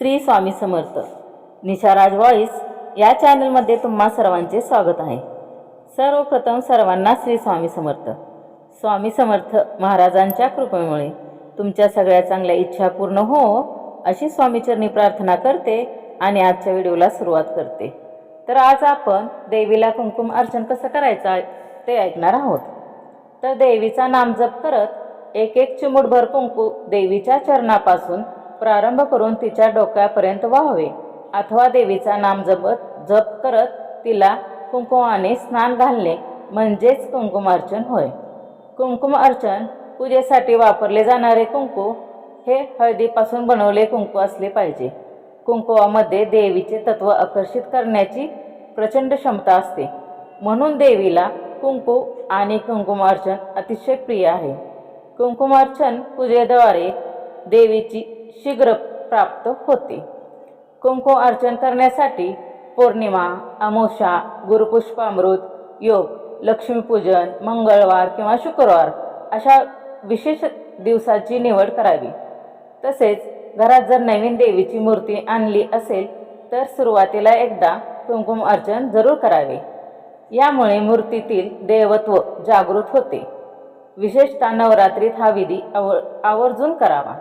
Shri Swami Samarth. निशाराज voice या चॅनलमध्ये तुम्हा सर्वांचे स्वागत आहे. सर्वप्रथम सर्वांना श्री स्वामी समर्थ. स्वामी समर्थ महाराजांच्या कृपेमुळे तुमच्या सगळ्या चांगल्या इच्छा पूर्ण हो अशी स्वामीचरणी प्रार्थना करते आणि आजच्या व्हिडिओला सुरुवात करते. तर आज आपण देवीला कुंकुम अर्चन कसं करायचं ते ऐकणार आहोत. तर देवीचा नाम जप करत एक एक चिमुटभर कुंकू देवीच्या चरणापासून प्रारंभ करून तिच्या डोक्यापर्यंत वाहावे. अथवा देवीचा नाम जपत जप करत तिला कुंकुमाने स्नान घालणे म्हणजेच कुंकुमार्चन होय. कुंकुम अर्चन पूजेसाठी वापरले जाणारे कुंकू हे हळदीपासून बनवले कुंकू असले पाहिजे. कुंकुवामध्ये देवीचे तत्व आकर्षित करण्याची प्रचंड क्षमता असते. म्हणून देवीला कुंकू आणि कुंकुमार्चन अतिशय प्रिय आहे. कुंकुमार्चन पूजेद्वारे देवीची शीघ्र प्राप्त होते. कुंकुम अर्चन करण्यासाठी पौर्णिमा अमोषा गुरुपुष्पामृत योग लक्ष्मीपूजन मंगळवार किंवा शुक्रवार अशा विशेष दिवसाची निवड करावी. तसेच घरात जर नवीन देवीची मूर्ती आणली असेल तर सुरुवातीला एकदा कुंकुम अर्चन जरूर करावे. यामुळे मूर्तीतील देवत्व जागृत होते. विशेषतः नवरात्रीत हा विधी आव आवर्जून करावा.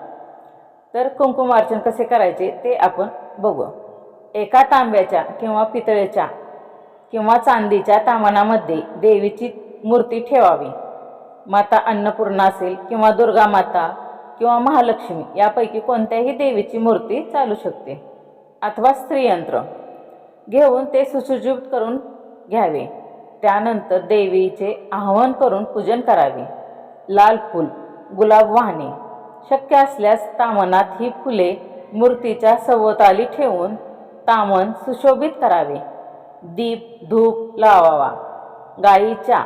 तर कुंकुमार्चन कसे करायचे ते आपण बघू. एका तांब्याच्या किंवा पितळेच्या किंवा चांदीच्या तामणामध्ये देवीची मूर्ती ठेवावी. माता अन्नपूर्णा असेल किंवा दुर्गा माता किंवा महालक्ष्मी यापैकी कोणत्याही देवीची मूर्ती चालू शकते. अथवा स्त्रीयंत्र. घेऊन ते सुशोभित करून घ्यावे. त्यानंतर देवीचे आवाहन करून पूजन करावे. लाल फूल गुलाब वाहणे शक्य असल्यास तामनात ही फुले मूर्तीच्या सवताली ठेवून तामन सुशोभित करावे. दीप धूप लावावा. गाईच्या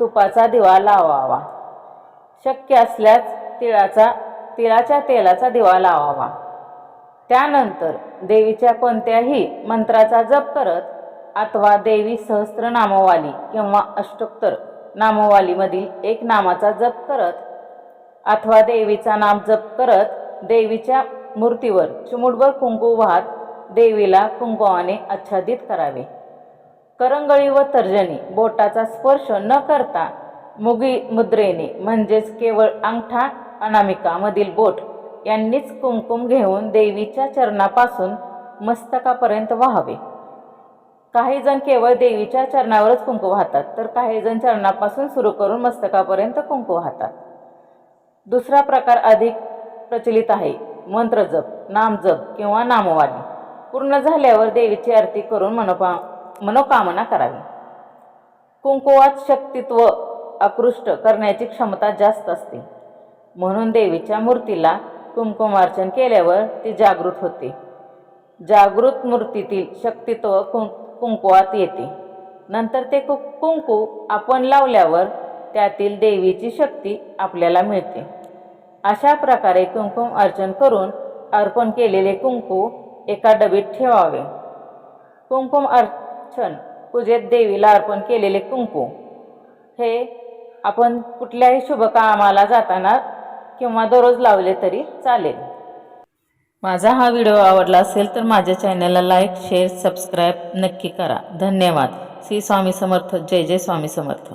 तुपाचा दिवा लावावा. शक्य असल्यास तिळाचा तिळाच्या तेलाचा दिवा लावावा. त्यानंतर देवीच्या कोणत्याही मंत्राचा जप करत अथवा देवी सहस्त्र नामवाली किंवा अष्टोत्तर नामवालीमधील एक नामाचा जप करत अथवा देवीचा नाम जप करत देवीच्या मूर्तीवर चिमुडभर कुंकू वाहत देवीला कुंकुमाने आच्छादित करावे. करंगळी व तर्जनी बोटाचा स्पर्श न करता मुगी मुद्रेने म्हणजेच केवळ अंगठा अनामिकामधील बोट यांनीच कुंकुम घेऊन देवीच्या चरणापासून मस्तकापर्यंत व्हावे. काही जण केवळ देवीच्या चरणावरच कुंकू वाहतात तर काही जण चरणापासून सुरू करून मस्तकापर्यंत कुंकू वाहतात. दुसरा प्रकार अधिक प्रचलित आहे. मंत्रजप नामजप किंवा नामवादी पूर्ण झाल्यावर देवीची आरती करून मनोपा मनोकामना करावी. कुंकुवात शक्तित्व आकृष्ट करण्याची क्षमता जास्त असते. म्हणून देवीच्या मूर्तीला कुंकुमार्चन केल्यावर ती जागृत होते. जागृत मूर्तीतील शक्तित्व कुं कुंकुवात येते. नंतर ते कु कुंकू आपण लावल्यावर त्यातील देवीची शक्ती आपल्याला मिळते. अशा प्रकारे कुंकुम अर्चन करून अर्पण केलेले कुंकू एका डबीत ठेवावे. कुंकुम अर्चन पूजेत देवीला अर्पण केलेले कुंकू. हे आपण कुठल्याही शुभ कामाला जाताना किंवा दररोज लावले तरी चालेल. माझा हा व्हिडिओ आवडला असेल तर माझ्या चॅनलला लाईक शेअर सबस्क्राईब नक्की करा. धन्यवाद. श्री स्वामी समर्थ. जय जय स्वामी समर्थ.